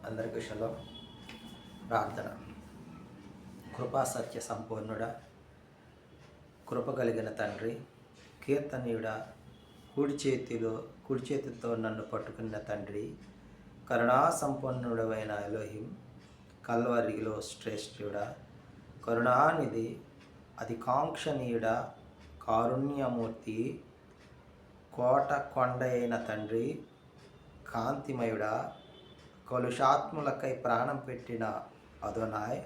అందరికీ శలో ప్రార్థన. కృపా సత్య సంపూర్ణుడ కృప కలిగిన తండ్రి కీర్తనీయుడ కుడి చేతిలో కుడి చేతితో నన్ను పట్టుకున్న తండ్రి కరుణా సంపన్నుడమైన ఎలోహిం కల్వరిలో శ్రేష్ఠుడ కరుణానిధి అధికాంక్షనీయుడ కారుణ్యమూర్తి కోట కొండ అయిన తండ్రి కాంతిమయుడ కలుషాత్ములకై ప్రాణం పెట్టిన అదోనాయ్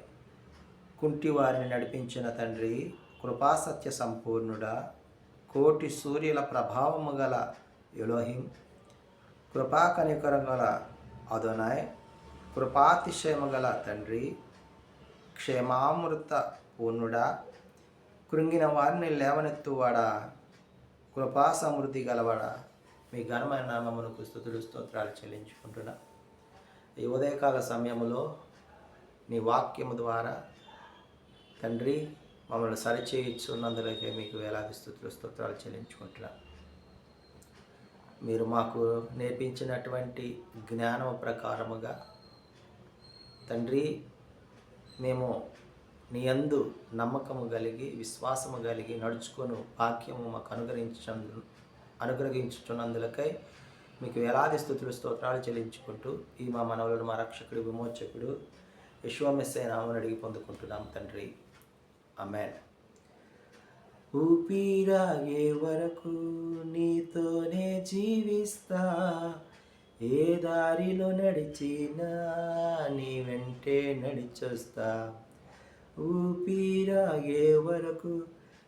కుంటివారిని నడిపించిన తండ్రి కృపాసత్య సంపూర్ణుడా కోటి సూర్యుల ప్రభావము గల యులోహిం కృపాకనికరం గల అదోనాయ్ కృపాతిశయము గల తండ్రి క్షేమామృత పూర్ణుడా కృంగిన వారిని లేవనెత్తువాడా కృపాసమృద్ధి గలవాడా. మీ ఘనమైన నామమునకు స్థుతులు స్తోత్రాలు చెల్లించుకుంటున్నా. ఈ ఉదయకాల సమయంలో నీ వాక్యము ద్వారా తండ్రి మమ్మల్ని సరిచేయించున్నందులకే మీకు వేలాది స్థుతులు స్తోత్రాలు చెల్లించుకుంటున్నాను మీరు మాకు నేర్పించినటువంటి జ్ఞానం ప్రకారముగా తండ్రి మేము నీ యందు నమ్మకము కలిగి విశ్వాసము కలిగి నడుచుకొని వాక్యము మాకు అనుగ్రహించ అనుగ్రహించుతున్నందులకై మీకు వేలాది స్థుతులు స్తోత్రాలు చెల్లించుకుంటూ ఈ మా మనవులను మా రక్షకుడు విమోచకుడు విశ్వమెస్సే నామని అడిగి పొందుకుంటున్నాం తండ్రి. అమెన్ ఊపిరాగే వరకు నీతోనే జీవిస్తా ఏ దారిలో నడిచినా నీ వెంటే నడిచొస్తా. ఊపిరాగే వరకు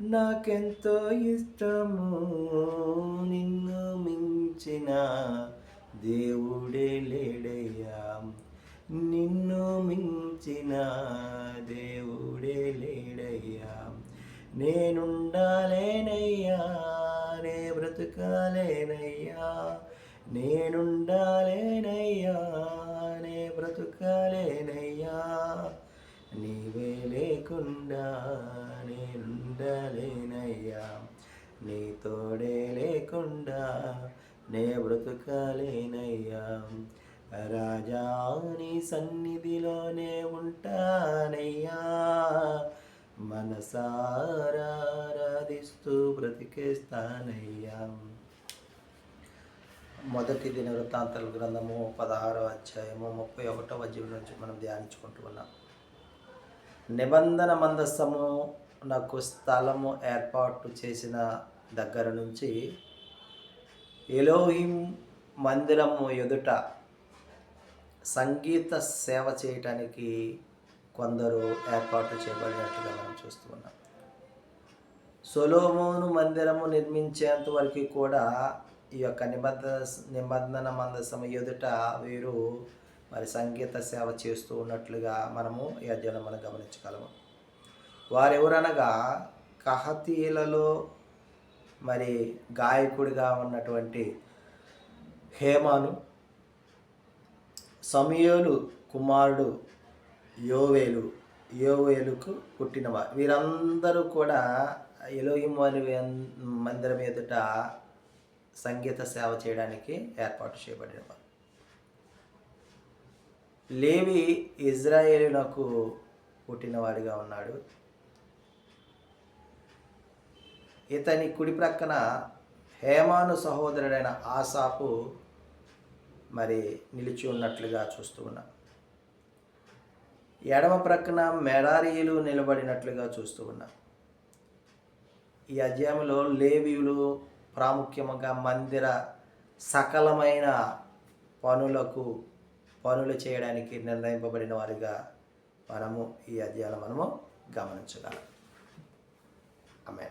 నాకెంతో ఇష్టము నిన్ను మించిన దేవుడే లేడయ్యా. నిన్ను మించిన దేవుడే లేడయ్యా. నేనుండాలేనయ్యా నే బ్రతుకాలేనయ్యా. నేనుండాలేనయ్యా నే బ్రతుకాలేనయ్యా. నీవే లేకుండా నేను ఉండలేనయ్యా నీ తోడే లేకుండా నే బ్రతుకలేనయ్యా. రాజా నీ సన్నిధిలోనే ఉంటానయ్యా. మనసారాధిస్తూ బ్రతికేస్తానయ్యా. మొదటి దిన వృత్తాంతల గ్రంథము పదహారో అధ్యాయము ముప్పై ఒకటో వద్యం నుంచి మనం ధ్యానించుకుంటూ ఉన్నాం. నిబంధన మందస్సము నాకు స్థలము ఏర్పాటు చేసిన దగ్గర నుంచి ఎలోహిం మందిరము ఎదుట సంగీత సేవ చేయటానికి కొందరు ఏర్పాటు చేయబడినట్లుగా మనం చూస్తూ ఉన్నాం. సొలోమోను మందిరము నిర్మించేంత వరకు కూడా ఈ యొక్క నిబంధన నిబంధన మందసము ఎదుట వీరు మరి సంగీత సేవ చేస్తూ ఉన్నట్లుగా మనము ఈ అధ్యయనం మనం గమనించగలము. వారెవరనగా కహతీలలో మరి గాయకుడిగా ఉన్నటువంటి హేమాను సమయోలు కుమారుడు యోవేలు యోవేలుకు పుట్టినవారు. వీరందరూ కూడా ఎలోహిం వారి మందిరం ఎదుట సంగీత సేవ చేయడానికి ఏర్పాటు చేయబడినవారు. లేవి ఇజ్రాయేలునకు పుట్టినవాడిగా ఉన్నాడు. ఇతని కుడి ప్రక్కన హేమాను సహోదరుడైన ఆసాపు మరి నిలిచి ఉన్నట్లుగా చూస్తూ ఉన్నాం. ఎడమ ప్రక్కన మెడారీలు నిలబడినట్లుగా చూస్తూ ఉన్నాం. ఈ అధ్యాయంలో లేవీయులు ప్రాముఖ్యముగా మందిర సకలమైన పనులకు పనులు చేయడానికి నిర్ణయింపబడిన వారిగా మనము ఈ అధ్యాయంలో మనము గమనించగలం. ఆమె